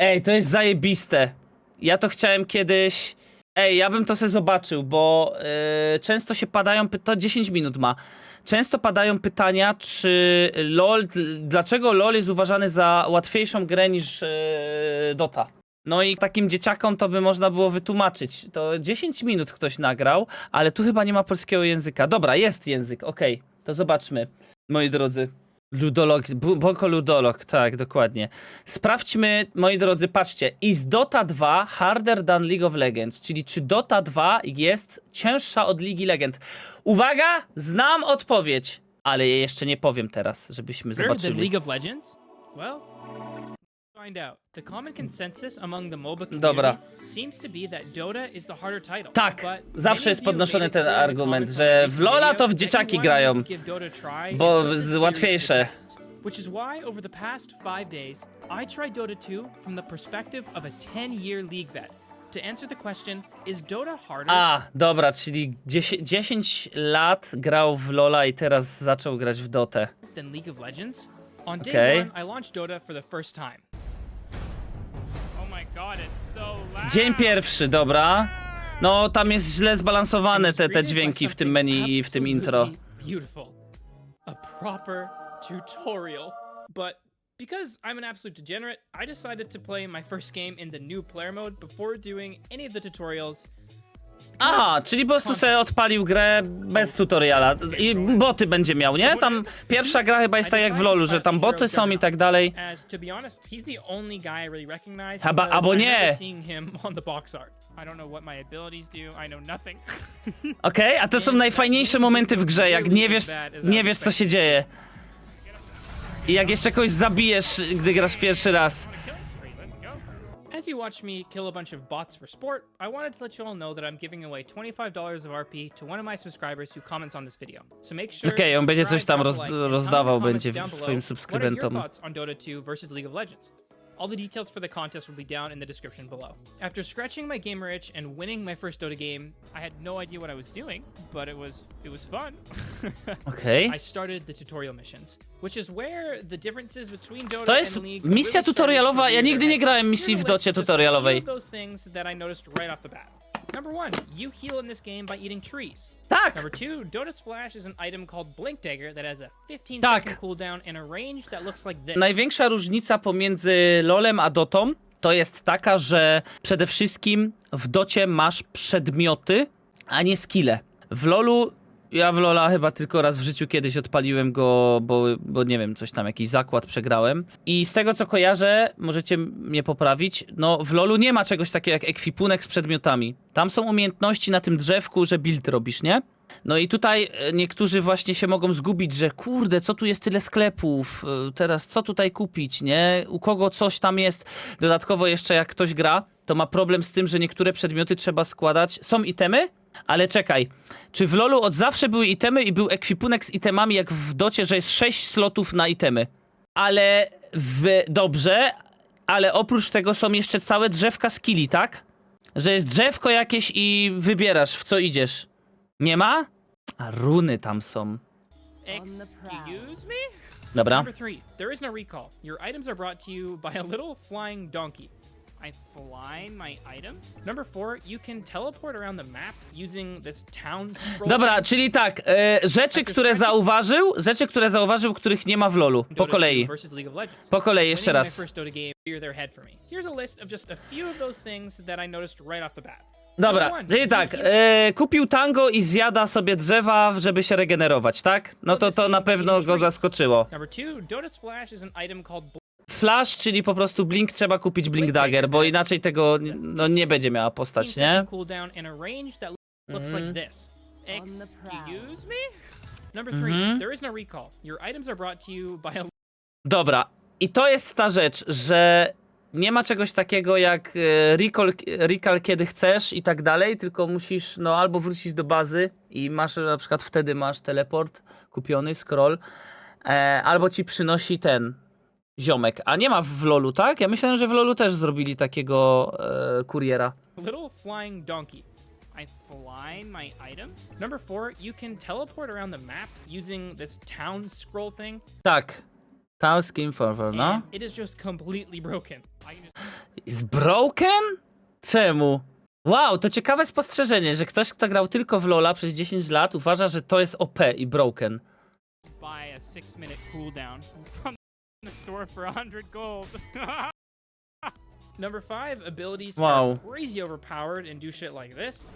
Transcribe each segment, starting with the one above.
Ej, to jest zajebiste. Ja to chciałem kiedyś. Ej, ja bym to sobie zobaczył, bo yy, często się padają. py- To 10 minut ma. Często padają pytania, czy LOL. dl- Dlaczego LOL jest uważany za łatwiejszą grę niż yy, Dota? No i takim dzieciakom to by można było wytłumaczyć. To 10 minut ktoś nagrał, ale tu chyba nie ma polskiego języka. Dobra, jest język, okej. To zobaczmy, moi drodzy. Ludolog, Boko Ludolog, tak, dokładnie. Sprawdźmy, moi drodzy, patrzcie. Is Dota 2 harder than League of Legends? Czyli czy Dota 2 jest cięższa od Ligi Legend? Uwaga, znam odpowiedź, ale jej jeszcze nie powiem teraz, żebyśmy zobaczyli. League of Legends? Well, find out. The common consensus among the MOBA Dobra. seems to be that Dota is the harder title. Tak, but zawsze jest podnoszony ten argument, że w LoLa to w dzieciaki grają, bo z- łatwiejsze. Which is why over the past five days, I tried Dota 2 from the perspective of a 10-year league vet. To answer the question, is Dota harder A, dobra, czyli 10, 10 lat grał w LoLa i teraz zaczął grać w Dotę. than League of Legends? On day Okay. one, I launched Dota for the first time. Dzień pierwszy, dobra. No, tam jest źle zbalansowane te, te dźwięki w tym menu i w tym intro. Beautiful. A proper tutorial. But because I'm an absolute degenerate, I decided to play my first game in the new player mode before doing any of the tutorials. Aha, czyli po prostu sobie odpalił grę bez tutoriala. I boty będzie miał, nie? Tam pierwsza gra chyba jest tak jak w LoLu, że tam boty są i tak dalej. Because albo nie. Okej, a to są najfajniejsze momenty w grze, jak nie wiesz, nie wiesz co się dzieje. I jak jeszcze kogoś zabijesz, gdy grasz pierwszy raz. As you watch me kill a bunch of bots for sport, I wanted to let you all know that I'm giving away $25 of RP to one of my subscribers who comments on this video. So make sure Okej, to on będzie coś tam roz- like, and comment in the rozdawał będzie swoim subskrybentom. What are your thoughts on Dota 2 versus League of Legends? All the details for the contest will be down in the description below. After scratching my gamer itch and winning my first Dota game, I had no idea what I was doing, but it was it was fun. okay. I started the tutorial missions, which is where the differences between Dota To jest and League misja really tutorialowa. Ja nigdy nie grałem misji w docie tutorialowej. those things that I noticed right off the bat. Number one, you heal in this game by eating trees. Tak, Number two, Dota's Flash is an item called Blink Dagger that has a 15 Tak. second cooldown and a range that looks like this. największa różnica pomiędzy LoLem a Dotą to jest taka, że przede wszystkim w Docie masz przedmioty, a nie skille. W LoLu ja w Lola chyba tylko raz w życiu kiedyś odpaliłem go, bo, bo nie wiem, coś tam, jakiś zakład przegrałem. I z tego co kojarzę, możecie mnie poprawić, no w LoLu nie ma czegoś takiego jak ekwipunek z przedmiotami. Tam są umiejętności na tym drzewku, że build robisz, nie? No i tutaj e, niektórzy właśnie się mogą zgubić, że kurde, co tu jest tyle sklepów, e, teraz co tutaj kupić, nie? U kogo coś tam jest. Dodatkowo jeszcze jak ktoś gra, to ma problem z tym, że niektóre przedmioty trzeba składać. Są itemy, ale czekaj, czy w LoLu od zawsze były itemy i był ekwipunek z itemami jak w Docie, że jest 6 slotów na itemy? Ale w... dobrze, ale oprócz tego są jeszcze całe drzewka skilli, tak? Że jest drzewko jakieś i wybierasz w co idziesz. Nie ma? A runy tam są. Excuse me? Dobra. Number three, there is no recall. Your items are brought to you by a little flying donkey. I fly my item? Number four, you can teleport around the map using this town scroll. Dobra, czyli tak, e, rzeczy, które zauważył, rzeczy, które zauważył, których nie ma w LoLu. Po Dota kolei. 2 versus League of Legends. Po kolei, jeszcze Winning raz. My first Dota game, clear their head for me. Here's a list of just a few of those things that I noticed right off the bat. Dobra, czyli tak, e, kupił tango i zjada sobie drzewa, żeby się regenerować, tak? No to to na pewno go zaskoczyło. Number two, Dota's Flash is an item called Flash, czyli po prostu blink, trzeba kupić blink dagger, bo inaczej tego no, nie będzie miała postać, 15 nie? cooldown and a range that looks Mhm. like this. Excuse me? Number three, Mhm. there is no recall. Your items are brought to you by a Dobra, i to jest ta rzecz, że nie ma czegoś takiego jak e, recall, recall kiedy chcesz i tak dalej, tylko musisz no albo wrócić do bazy i masz na przykład wtedy masz teleport kupiony, scroll, e, albo ci przynosi ten ziomek, a nie ma w LoLu, tak? Ja myślałem, że w LoLu też zrobili takiego e, kuriera. little flying donkey. I fly my item. Number four, you can teleport around the map using this town scroll thing. Tak. Tau Skin Forward, no. it is just completely broken. I can just Jest broken? Czemu? Wow, to ciekawe spostrzeżenie, że ktoś, kto grał tylko w LoL'a przez 10 lat, uważa, że to jest OP i broken. buy a six minute cooldown from the store for a hundred gold. Number five, abilities Wow. are crazy overpowered and do shit like this.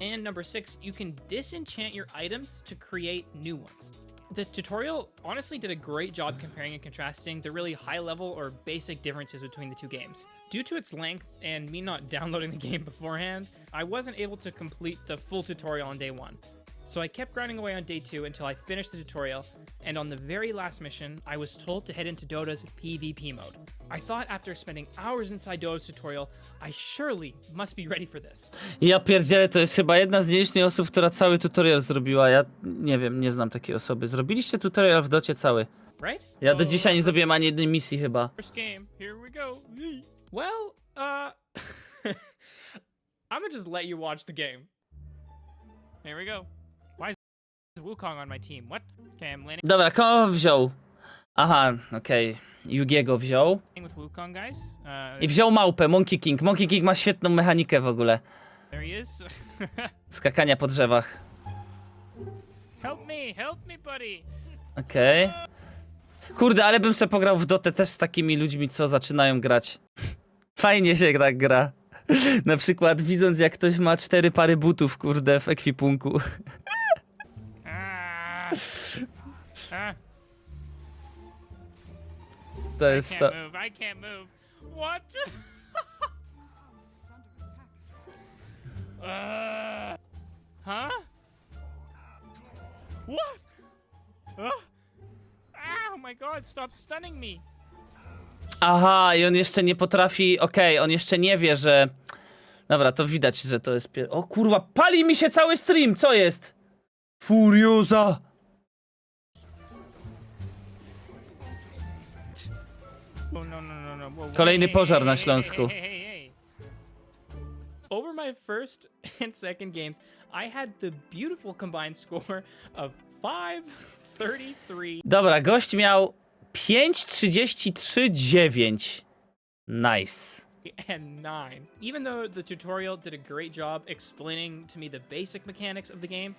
And number six, you can disenchant your items to create new ones. The tutorial honestly did a great job comparing and contrasting the really high level or basic differences between the two games. Due to its length and me not downloading the game beforehand, I wasn't able to complete the full tutorial on day one. So I kept grinding away on day two until I finished the tutorial, and on the very last mission, I was told to head into Dota's PvP mode. I thought after spending hours inside Dota's tutorial, I surely must be ready for this. Ja pierdzielę, to jest chyba jedna z nielicznych osób, która cały tutorial zrobiła. Ja nie wiem, nie znam takiej osoby. Zrobiliście tutorial w docie cały. Right? Ja do Oh, dzisiaj nie zrobiłem ani jednej misji chyba. First game, here we go. Well, uh, I'm gonna just let you watch the game. Here we go. Wukong on my team? What? Okay, I'm landing Dobra, kogo wziął? Aha, okej. Yugiego wziął. with Wukong, guys. Uh, I wziął małpę, Monkey King. Monkey King ma świetną mechanikę w ogóle. there he is. Skakania po drzewach. help me, help me, buddy. Okej. Kurde, ale bym sobie pograł w Dotę też z takimi ludźmi, co zaczynają grać. Fajnie się tak gra. Na przykład widząc, jak ktoś ma cztery pary butów, kurde, w ekwipunku. Ah. To I jest can't to. move. I can't move. What? uh, huh? What? Huh? Oh my god, stop stunning me. Aha, i on jeszcze nie potrafi. Okej, on jeszcze nie wie, że. Dobra, to widać, że to jest. Pie... O kurwa, pali mi się cały stream, co jest? Furioza! Kolejny pożar na Śląsku. Over my first and second games, I had the beautiful combined score of 533 Dobra, gość miał 5.33.9. Nice. and 9. Even though the tutorial did a great job explaining to me the basic mechanics of the game,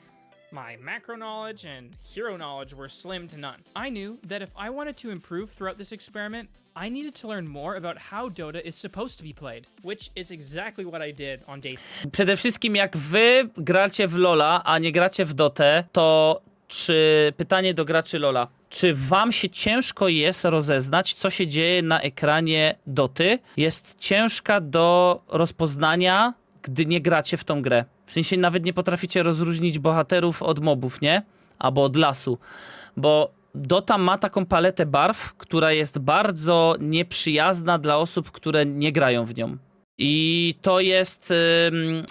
my macro knowledge and hero knowledge were slim to none. I knew that if I wanted to improve throughout this experiment, I needed to learn more about how Dota is supposed to be played, which is exactly what I did on day Przede wszystkim, jak wy gracie w Lola, a nie gracie w Dotę, to czy pytanie do graczy Lola. Czy wam się ciężko jest rozeznać, co się dzieje na ekranie Doty? Jest ciężka do rozpoznania, gdy nie gracie w tą grę. W sensie nawet nie potraficie rozróżnić bohaterów od mobów, nie? Albo od lasu. Bo Dota ma taką paletę barw, która jest bardzo nieprzyjazna dla osób, które nie grają w nią. I to jest.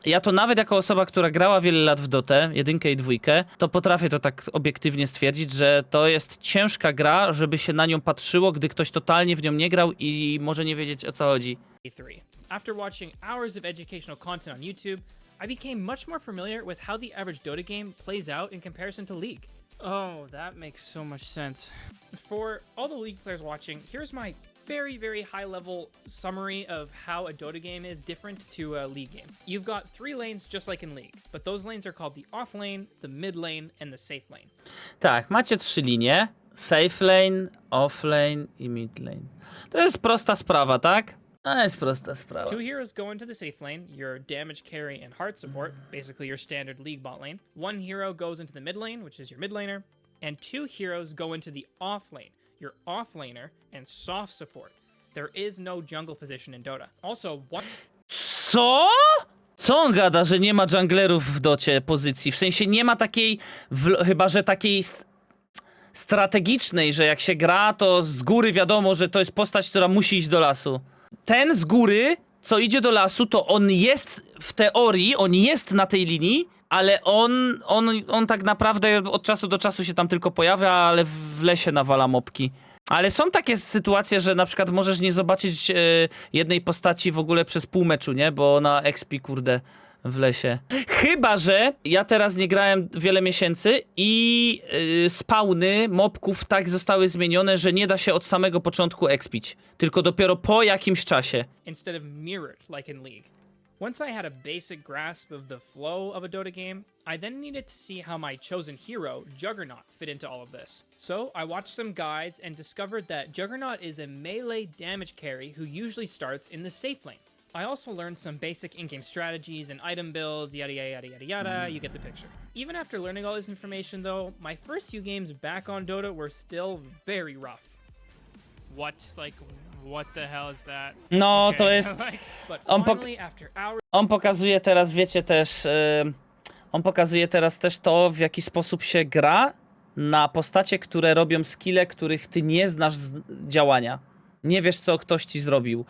ja to nawet jako osoba, która grała wiele lat w Dotę, jedynkę i dwójkę, to potrafię to tak obiektywnie stwierdzić, że to jest ciężka gra, żeby się na nią patrzyło, gdy ktoś totalnie w nią nie grał i może nie wiedzieć o co chodzi. 3. After watching hours of educational content on YouTube, I became much more familiar with how the average Dota game plays out in comparison to League. Oh, that makes so much sense. For all the League players watching, here's my very, very high level summary of how a Dota game is different to a League game. You've got three lanes just like in League, but those lanes are called the off lane, the mid lane, and the safe lane. Tak, macie trzy linie: safe lane, off lane i mid lane. To jest prosta sprawa, tak? To jest prosta sprawa. Two heroes go into the safe lane, your damage carry and heart support, basically your standard league bot lane. One hero goes into the mid lane, which is your mid laner, and two heroes go into the off lane, your off laner and soft support. There is no jungle position in Dota. Also, one Co? Co on gada, że nie ma junglerów w docie pozycji? W sensie nie ma takiej, w, chyba że takiej s- strategicznej, że jak się gra, to z góry wiadomo, że to jest postać, która musi iść do lasu. Ten z góry, co idzie do lasu, to on jest w teorii, on jest na tej linii, ale on, on, on tak naprawdę od czasu do czasu się tam tylko pojawia, ale w lesie nawala mopki. Ale są takie sytuacje, że na przykład możesz nie zobaczyć e, jednej postaci w ogóle przez pół meczu, nie? Bo ona expi, kurde, w lesie. Chyba, że ja teraz nie grałem wiele miesięcy i yy, spawny mobków tak zostały zmienione, że nie da się od samego początku expić. Tylko dopiero po jakimś czasie. instead of mirrored like in League. Once I had a basic grasp of the flow of a Dota game, I then needed to see how my chosen hero, Juggernaut, fit into all of this. So I watched some guides and discovered that Juggernaut is a melee damage carry who usually starts in the safe lane. I also learned some basic in-game strategies and item builds, yada yada yada yada yada, you get the picture. Even after learning all this information though, my first few games back on Dota were still very rough. What? Like, what the hell is that? No, Okay. to jest... Like, But On pok- finally, after hours On pokazuje teraz, wiecie też, on pokazuje teraz też to, w jaki sposób się gra na postacie, które robią skille, których ty nie znasz z działania. Nie wiesz, co ktoś ci zrobił.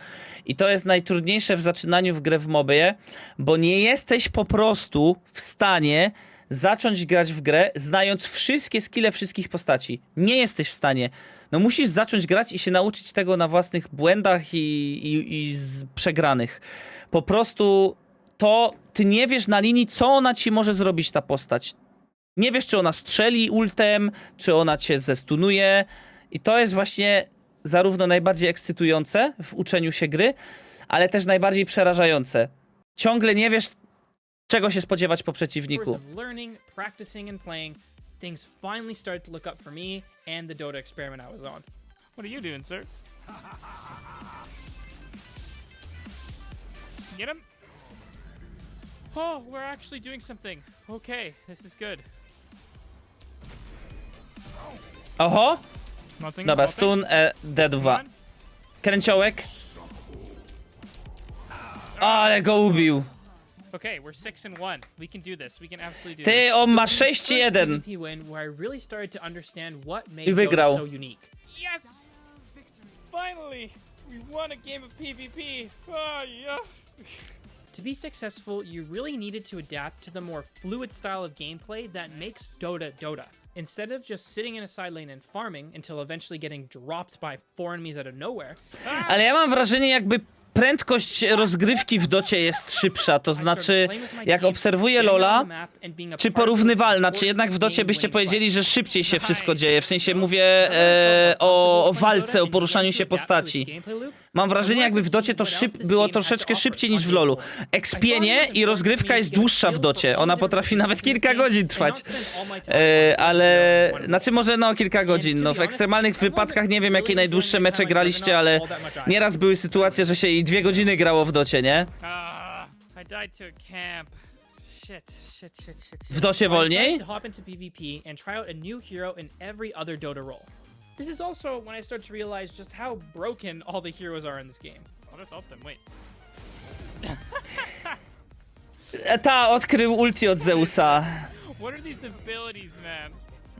I to jest najtrudniejsze w zaczynaniu w grę w mobie, bo nie jesteś po prostu w stanie zacząć grać w grę, znając wszystkie skille wszystkich postaci. Nie jesteś w stanie. No musisz zacząć grać i się nauczyć tego na własnych błędach i, i, i z przegranych. Po prostu to ty nie wiesz na linii, co ona ci może zrobić, ta postać. Nie wiesz, czy ona strzeli ultem, czy ona cię zestunuje. I to jest właśnie zarówno najbardziej ekscytujące w uczeniu się gry, ale też najbardziej przerażające. Ciągle nie wiesz, czego się spodziewać po przeciwniku. things finally started to look up for me and the Dota experiment I was on. what are you doing, sir? Get him? Oh, we're actually doing something. Okay, this is good. Oho! Nothing. Dobra, nothing? stun e, D2. Come on. Kręciołek. Ale go ubił. Okay, we're six and one. We can do this. We can absolutely do Ty, this. on ma First 6-1. PvP win where I really started to understand what made I wygrał. Dota so unique. Yes! Finally, we won a game of PvP. Oh ah, yeah. To be successful, you really needed to adapt to the more fluid style of gameplay that makes Dota Dota. Instead of just sitting in a side lane and farming until eventually getting dropped by four enemies out of nowhere, Ale ja mam wrażenie, jakby prędkość rozgrywki w docie jest szybsza. To znaczy, jak obserwuję Lola, czy porównywalna, czy jednak w docie byście powiedzieli, że szybciej się wszystko dzieje? W sensie mówię e, o, o walce, o poruszaniu się postaci. Mam wrażenie, jakby w docie to szyb, było troszeczkę szybciej niż w LoLu. Ekspienie i rozgrywka jest dłuższa w docie. Ona potrafi nawet kilka godzin trwać. E, ale, znaczy może no kilka godzin. No, w ekstremalnych wypadkach nie wiem, jakie najdłuższe mecze graliście, ale nieraz były sytuacje, że się i dwie godziny grało w docie, nie? W docie wolniej? Decided to hop into PvP and try out a new hero in every other Dota role. This is also when I start to realize just how broken all the heroes are in this game. I'll just ult them. Wait. Ta odkrył ulti od Zeusa. What are these abilities, man?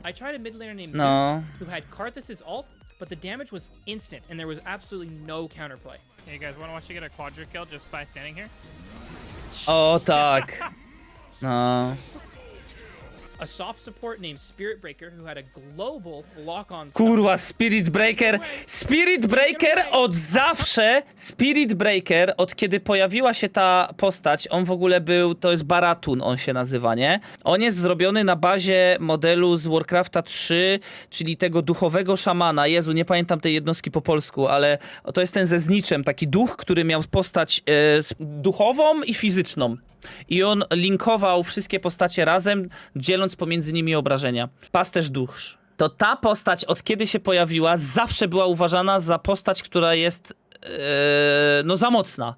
I tried a mid laner named No. Zeus who had Karthus' ult, but the damage was instant and there was absolutely no counterplay. Hey guys, wanna watch you get a quadra kill just by standing here? O tak. No. A soft support named Spirit Breaker who had a global lock-on stun. Kurwa, Spirit Breaker. Spirit Breaker od zawsze. Spirit Breaker, od kiedy pojawiła się ta postać, on w ogóle był, to jest Baratun, on się nazywa, nie? On jest zrobiony na bazie modelu z Warcrafta 3, czyli tego duchowego szamana. Jezu, nie pamiętam tej jednostki po polsku, ale to jest ten ze zniczem, taki duch, który miał postać e, duchową i fizyczną. I on linkował wszystkie postacie razem, dzieląc pomiędzy nimi obrażenia. Pasterz dusz. To ta postać, od kiedy się pojawiła, zawsze była uważana za postać, która jest e, no za mocna.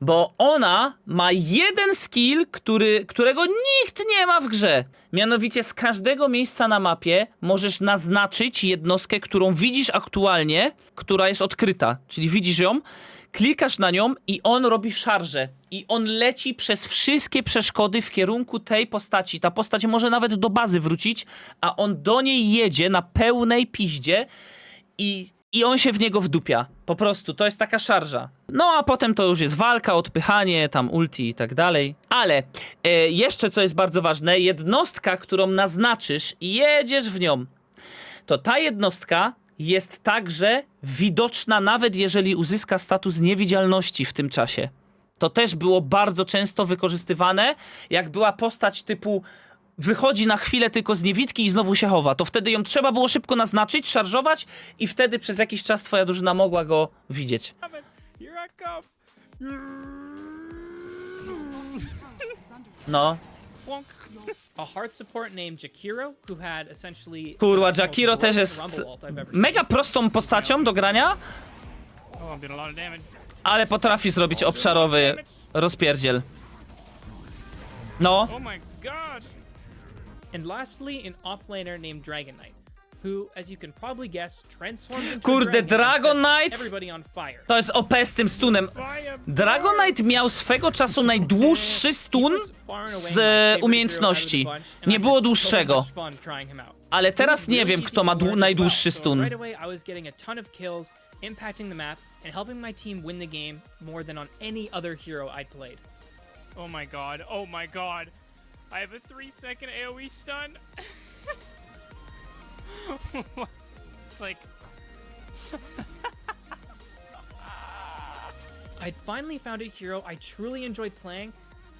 Bo ona ma jeden skill, który, którego nikt nie ma w grze. Mianowicie z każdego miejsca na mapie możesz naznaczyć jednostkę, którą widzisz aktualnie, która jest odkryta. Czyli widzisz ją, klikasz na nią i on robi szarżę. I on leci przez wszystkie przeszkody w kierunku tej postaci. Ta postać może nawet do bazy wrócić, a on do niej jedzie na pełnej piździe i, i on się w niego wdupia. Po prostu, to jest taka szarża. No a potem to już jest walka, odpychanie, tam ulti i tak dalej. Ale e, jeszcze co jest bardzo ważne, jednostka, którą naznaczysz i jedziesz w nią, to ta jednostka jest także widoczna nawet jeżeli uzyska status niewidzialności w tym czasie. to też było bardzo często wykorzystywane, jak była postać typu wychodzi na chwilę tylko z niewidki i znowu się chowa, to wtedy ją trzeba było szybko naznaczyć, szarżować i wtedy przez jakiś czas twoja drużyna mogła go widzieć. Come. No. Plonk. A hard support named Jakiro, who had essentially Kurwa, Jakiro też jest mega prostą postacią do grania, ale potrafi zrobić obszarowy rozpierdziel. No, Oh. And lastly, an offlaner named Dragon Knight, who, as you can probably guess, transforms into Kurde, a dragon and Dragon sets Knight? everybody on fire. to jest OP z tym stunem. Fire Dragon Knight miał swego czasu najdłuższy stun z and Nie I było dłuższego. Ale teraz nie wiem, kto ma dłu- najdłuższy stun. Right away, I was getting a ton of kills, impacting the map, and helping my team win the game more than on any other hero I'd played. Oh my god. Oh my god. I have a three second AoE stun. like, I'd finally found a hero I truly enjoyed playing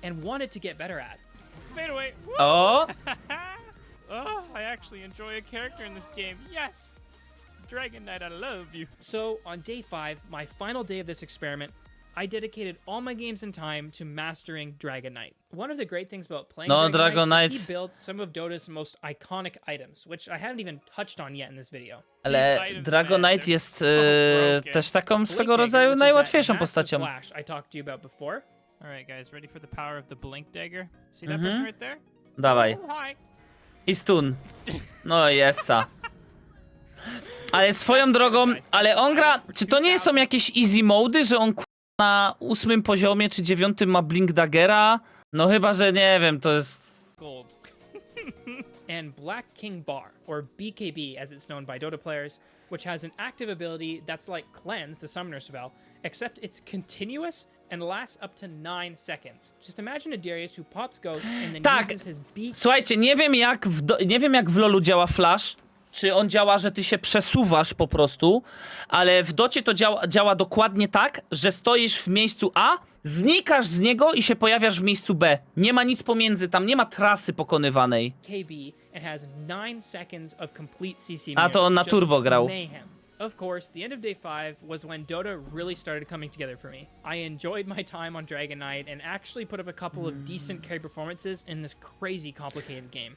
and wanted to get better at. fade away. Woo! O, oh? oh, I actually enjoy a character in this game. Yes. Dragon Knight, I love you. So, on day 5, my final day of this experiment, I dedicated all my games and time to mastering Dragon Knight. One of the great things about playing No, Dragon, Dragon Knight, is he built some of Dota's most iconic items, which I haven't even touched on yet in this video. ale Dragon Knight jest e, też taką swego rodzaju najłatwiejszą postacią. Flash I talked to you about before. All right, guys, ready for the power of the blink dagger? See that person right there? Dawaj. Oh, hi. I stun. No jesa. Ale swoją drogą, ale on gra, czy to nie są jakieś easy mody, że on na ósmym poziomie czy dziewiątym ma Blink Daggera? No chyba, że nie wiem, to jest... Gold. and Black King Bar, or BKB as it's known by Dota players, which has an active ability that's like Cleanse, the summoner spell, except it's continuous and lasts up to 9 seconds. Just imagine a Darius who pops Ghost and then Tak. uses his beak. Słuchajcie, nie wiem jak w, do, nie wiem jak w LoLu działa Flash, czy on działa, że ty się przesuwasz po prostu, ale w docie to działa, działa dokładnie tak, że stoisz w miejscu A, znikasz z niego i się pojawiasz w miejscu B. Nie ma nic pomiędzy, tam nie ma trasy pokonywanej. KB and has 9 seconds of complete CC. A to on na turbo grał. Mayhem. Of course, the end of day 5 was when Dota really started coming together for me. I enjoyed my time on Dragon Knight and actually put up a couple of decent carry performances in this crazy complicated game.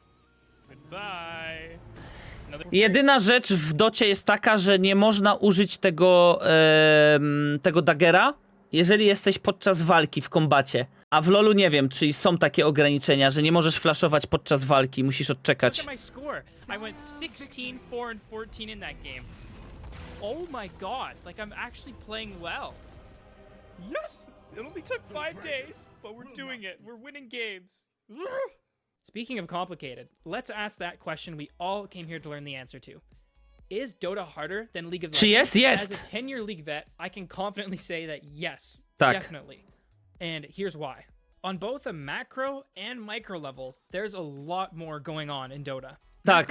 Goodbye. Jedyna rzecz w docie jest taka, że nie można użyć tego, em, tego daggera, jeżeli jesteś podczas walki w kombacie. A w LoLu nie wiem, czy są takie ograniczenia, że nie możesz flashować podczas walki, musisz Look odczekać. at my score. I went 16, 4, and 14 in that game. Oh my god. Like, I'm actually playing well. Yes! It only took five days, but we're doing it. We're winning games. Speaking of complicated, let's ask that question we all came here to learn the answer to. Is Dota harder than League of Legends? yes. As a 10-year League vet, I can confidently say that yes, Tak. definitely. And here's why. On both a macro and micro level, there's a lot more going on in Dota. Tak.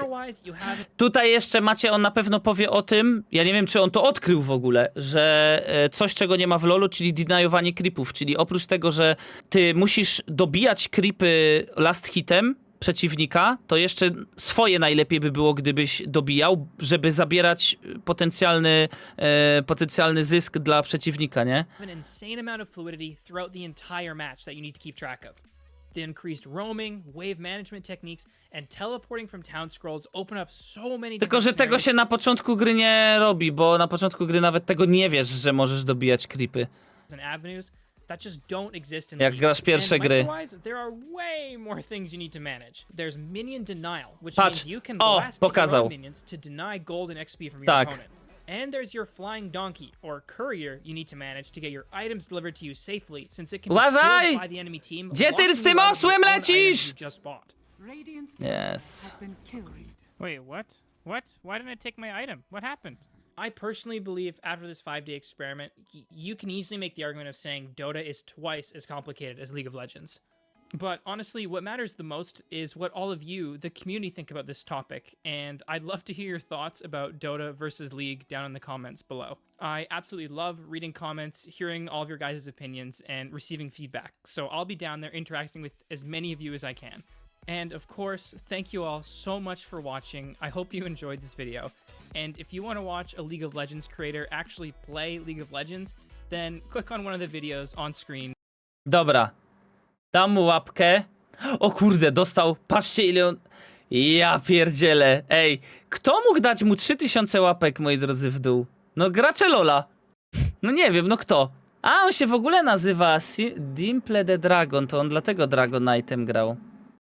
Tutaj jeszcze macie, on na pewno powie o tym, ja nie wiem, czy on to odkrył w ogóle, że e, coś, czego nie ma w LoLu, czyli denajowanie creepów, czyli oprócz tego, że ty musisz dobijać creepy last hitem przeciwnika, to jeszcze swoje najlepiej by było, gdybyś dobijał, żeby zabierać potencjalny, e, potencjalny zysk dla przeciwnika, nie? The increased roaming, wave management techniques, and teleporting from town scrolls open up so many Tylko, że tego się na początku gry nie robi, bo na początku gry nawet tego nie wiesz, że możesz dobijać creepy. and avenues that just don't exist in Jak League. grasz pierwsze and gry. there are way more things you need to manage. There's minion denial, which Patrz. means you can O, blast your pokazał. minions to deny gold and XP from your Tak. opponent. And there's your flying donkey or courier you need to manage to get your items delivered to you safely, since it can be killed by the enemy team. Gdzie ty locking z tym you out of your osłem lecisz? just bought. Yes. has been killed. Wait, what? What? Why didn't I take my item? What happened? I personally believe after this five day experiment, y- you can easily make the argument of saying Dota is twice as complicated as League of Legends. But honestly, what matters the most is what all of you, the community, think about this topic. And I'd love to hear your thoughts about Dota versus League down in the comments below. I absolutely love reading comments, hearing all of your guys' opinions, and receiving feedback. So I'll be down there interacting with as many of you as I can. And of course, thank you all so much for watching. I hope you enjoyed this video. And if you want to watch a League of Legends creator actually play League of Legends, then click on one of the videos on screen Dobra. Dam mu łapkę. O kurde, dostał. Patrzcie ile on... Ja pierdzielę. Ej, kto mógł dać mu 3000 łapek, moi drodzy, w dół? No gracze Lola. No nie wiem, no kto? A, on się w ogóle nazywa Si- Dimple the Dragon, to on dlatego Dragon grał.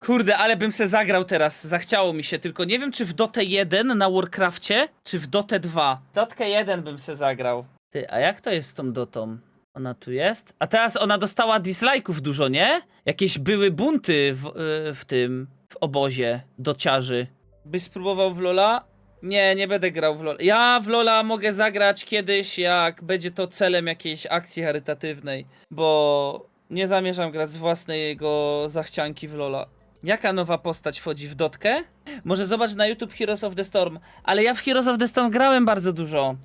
Kurde, ale bym se zagrał teraz, zachciało mi się, tylko nie wiem czy w Dotę 1 na Warcrafcie, czy w Dotę 2. Dotkę 1 bym se zagrał. Ty, a jak to jest z tą Dotą? Ona tu jest? A teraz ona dostała dislike'ów dużo, nie? Jakieś były bunty w, y, w tym, w obozie dociarzy. Byś spróbował w Lola? Nie, nie będę grał w Lola. Ja w Lola mogę zagrać kiedyś, jak będzie to celem jakiejś akcji charytatywnej, bo nie zamierzam grać z własnego zachcianki w Lola. Jaka nowa postać wchodzi w dotkę? Może zobacz na YouTube Heroes of the Storm, ale ja w Heroes of the Storm grałem bardzo dużo.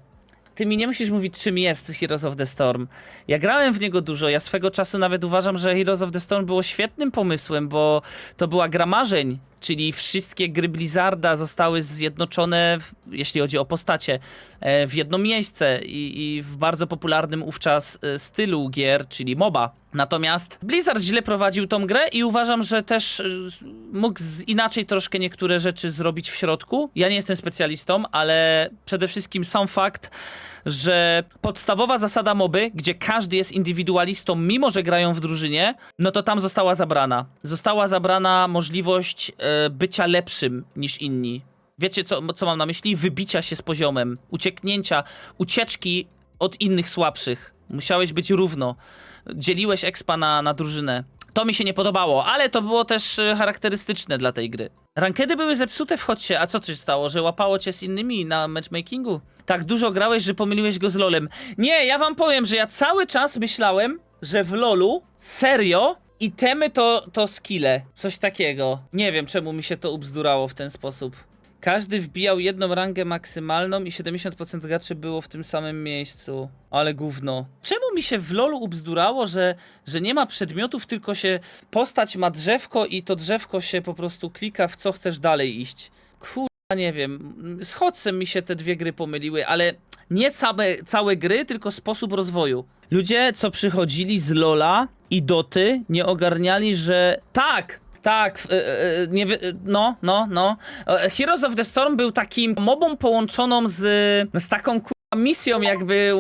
Ty mi nie musisz mówić, czym jest Heroes of the Storm. Ja grałem w niego dużo. Ja swego czasu nawet uważam, że Heroes of the Storm było świetnym pomysłem, bo to była gra marzeń, czyli wszystkie gry Blizzarda zostały zjednoczone, w, jeśli chodzi o postacie, e, w jedno miejsce i, i w bardzo popularnym ówczas e, stylu gier, czyli MOBA. Natomiast Blizzard źle prowadził tą grę i uważam, że też y, mógł inaczej troszkę niektóre rzeczy zrobić w środku. Ja nie jestem specjalistą, ale przede wszystkim sam fakt, że podstawowa zasada moby, gdzie każdy jest indywidualistą, mimo że grają w drużynie, no to tam została zabrana. Została zabrana możliwość e, bycia lepszym niż inni. Wiecie, co, co mam na myśli? Wybicia się z poziomem, ucieknięcia, ucieczki od innych słabszych. Musiałeś być równo. Dzieliłeś expa na, na drużynę. To mi się nie podobało, ale to było też e, charakterystyczne dla tej gry. Rankedy były zepsute w chodźcie, a co się stało, że łapało cię z innymi na matchmakingu? Tak dużo grałeś, że pomyliłeś go z LoLem. Nie, ja wam powiem, że ja cały czas myślałem, że w LoLu serio itemy to, to skille. Coś takiego. Nie wiem, czemu mi się to ubzdurało w ten sposób. Każdy wbijał jedną rangę maksymalną i 70% graczy było w tym samym miejscu. Ale gówno. Czemu mi się w LoLu ubzdurało, że, że nie ma przedmiotów, tylko się postać ma drzewko i to drzewko się po prostu klika w co chcesz dalej iść. Kurwa, nie wiem. Z Hotsem mi się te dwie gry pomyliły, ale nie same, całe gry, tylko sposób rozwoju. Ludzie, co przychodzili z LoLa i Doty, nie ogarniali, że tak, tak, e, e, nie, no, no, no. E, Heroes of the Storm był takim mobą połączoną z, z taką misją jakby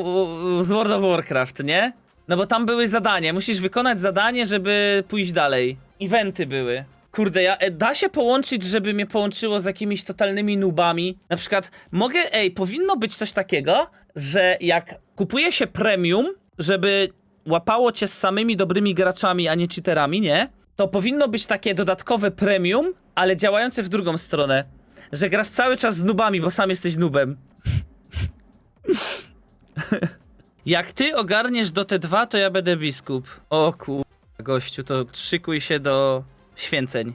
z World of Warcraft, nie? No bo tam były zadania, musisz wykonać zadanie, żeby pójść dalej. Eventy były. Kurde, ja, da się połączyć, żeby mnie połączyło z jakimiś totalnymi nubami. Na przykład, mogę, ej, powinno być coś takiego, że jak kupuje się premium, żeby łapało cię z samymi dobrymi graczami, a nie cheaterami, nie? To powinno być takie dodatkowe premium, ale działające w drugą stronę. Że grasz cały czas z nubami, bo sam jesteś nubem. Jak ty ogarniesz do T2, to ja będę biskup. O kur... gościu, to szykuj się do święceń.